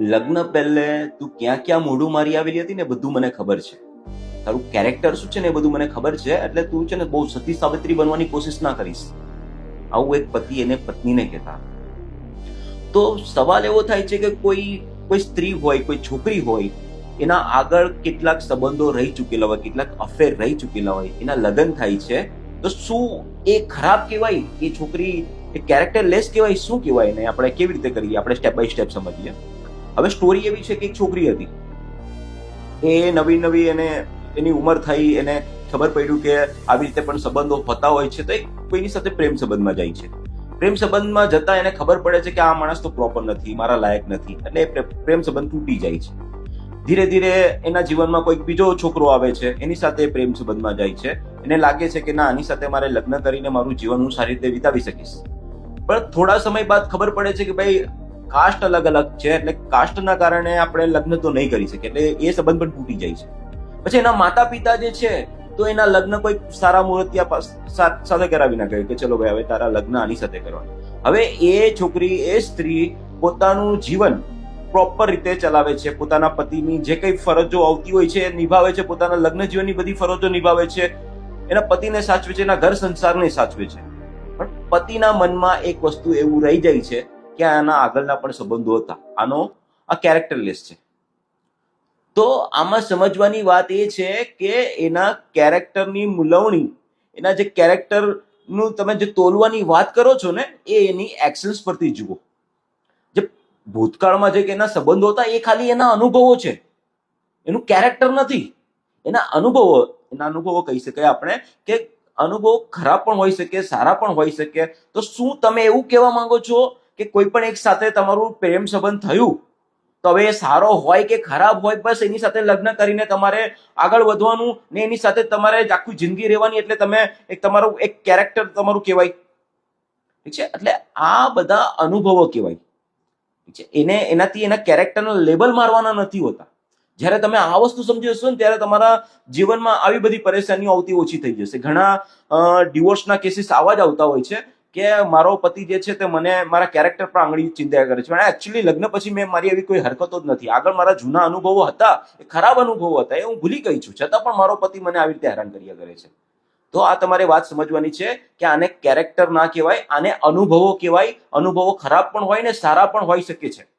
લગ્ન પહેલે તું ક્યાં ક્યાં મોઢું મારી આવેલી હતી ને બધું મને ખબર છે. તારું કેરેક્ટર શું છે ને એ બધું મને ખબર છે, એટલે તું છે ને બહુ સતી સાવિત્રી બનવાની કોશિશ ના કરીશ. આવું એક પતિ એને પત્નીને કહેતા. તો સવાલ એવો થાય છે કે કોઈ કોઈ સ્ત્રી હોય, કોઈ છોકરી હોય, એના આગળ કેટલાક સંબંધો રહી ચૂકેલા હોય, કેટલાક અફેર રહી ચૂકેલા હોય, એના લગ્ન થાય છે, તો શું એ ખરાબ કહેવાય? એ છોકરી એ કેરેક્ટર લેસ કહેવાય? શું કહેવાય એને? આપણે કેવી રીતે કરીએ? આપણે સ્ટેપ બાય સ્ટેપ સમજીએ. હવે સ્ટોરી એવી છે કે એક છોકરી હતી. એ નવી નવી એને એની ઉંમર થઈ, એને ખબર પડ્યું કે આવી રીતે પણ સંબંધો હોતા હોય છે, તો એ કોઈની સાથે પ્રેમ સંબંધમાં જાય છે. પ્રેમ સંબંધમાં જતા એને ખબર પડે છે કે આ માણસ તો પ્રોપર નથી, મારા લાયક નથી અને પ્રેમ સંબંધ તૂટી જાય છે. ધીરે ધીરે એના જીવનમાં કોઈક બીજો છોકરો આવે છે, એની સાથે પ્રેમ સંબંધમાં જાય છે. એને લાગે છે કે ના, આની સાથે મારે લગ્ન કરીને મારું જીવન હું સારી રીતે વિતાવી શકીશ. પણ થોડા સમય બાદ ખબર પડે છે કે ભાઈ કાસ્ટ અલગ અલગ છે, એટલે કાસ્ટના કારણે આપણે લગ્ન તો નહીં કરી શકીએ, એટલે એ સંબંધ પણ તૂટી જાય છે. પછી એના માતા પિતા જે છે, તો એના લગ્ન કોઈ સારા મુહૂર્તિયા સાથે કરાવી નાખે કે ચલો ભાઈ, હવે તારા લગ્ન આની સાથે કરવા હવે એ છોકરી, એ સ્ત્રી પોતાનું જીવન પ્રોપર રીતે ચલાવે છે, પોતાના પતિની જે કઈ ફરજો આવતી હોય છે, એ નિભાવે છે, પોતાના લગ્ન જીવનની બધી ફરજો નિભાવે છે, એના પતિને સાચવે છે, એના ઘર સંસારને સાચવે છે. પણ પતિના મનમાં એક વસ્તુ એવું રહી જાય છે કે આના આગળના પણ સંબંધો હતા. આનો આ કેરેક્ટરલેસ છે. તો આમાં સમજવાની વાત એ છે કે એના કેરેક્ટરની મૂલવણી, એના જે કેરેક્ટરનું તમે જે તોલવાની વાત કરો છો ને, એ એની એક્શન્સ પરથી જુઓ. જે ભૂતકાળમાં જે એના સંબંધો હતા, એ ખાલી એના અનુભવો છે. એનું કેરેક્ટર નથી. એના અનુભવો એના અનુભવો કહી શકાય આપણે કે અનુભવો ખરાબ પણ હોઈ શકે, સારા પણ હોઈ શકે. તો શું તમે એવું કહેવા માંગો છો કે કોઈ પણ એક સાથે તમારું પ્રેમ સંબંધ થયું, તો હવે એ સારો હોય કે ખરાબ હોય, બસ એની સાથે લગ્ન કરીને તમારે આગળ વધવાનું ને એની સાથે તમારે આખું જિંદગી રહેવાની એટલે તમે એક તમારું એક કેરેક્ટર તમારું કહેવાય. ઠીક છે? એટલે આ બધા અનુભવો કહેવાય. ઠીક છે? એને એનાથી એના કેરેક્ટરના લેબલ મારવાના નથી હોતા. જ્યારે તમે આ વસ્તુ સમજી જશો ને ત્યારે તમારા જીવનમાં આવી બધી પરેશાનીઓ આવતી ઓછી થઈ જશે. ઘણા ડિવોર્સના કેસીસ આવા જ આવતા હોય છે. કે મારો પતિ જે છે તે મને મારા કેરેક્ટર પર આંગળી ચિંતા કરે છે. પણ એકચ્યુઅલી લગ્ન પછી મેં મારી એવી કોઈ હરકતો જ નથી. આગળ મારા જૂના અનુભવો હતા, એ ખરાબ અનુભવો હતા, એ હું ભૂલી ગઈ છું. છતાં પણ મારો પતિ મને આવી રીતે હેરાન કર્યા કરે છે. તો આ તમારે વાત સમજવાની છે કે આને કેરેક્ટર ના કહેવાય, આને અનુભવો કહેવાય. અનુભવો ખરાબ પણ હોય ને સારા પણ હોઈ શકે છે.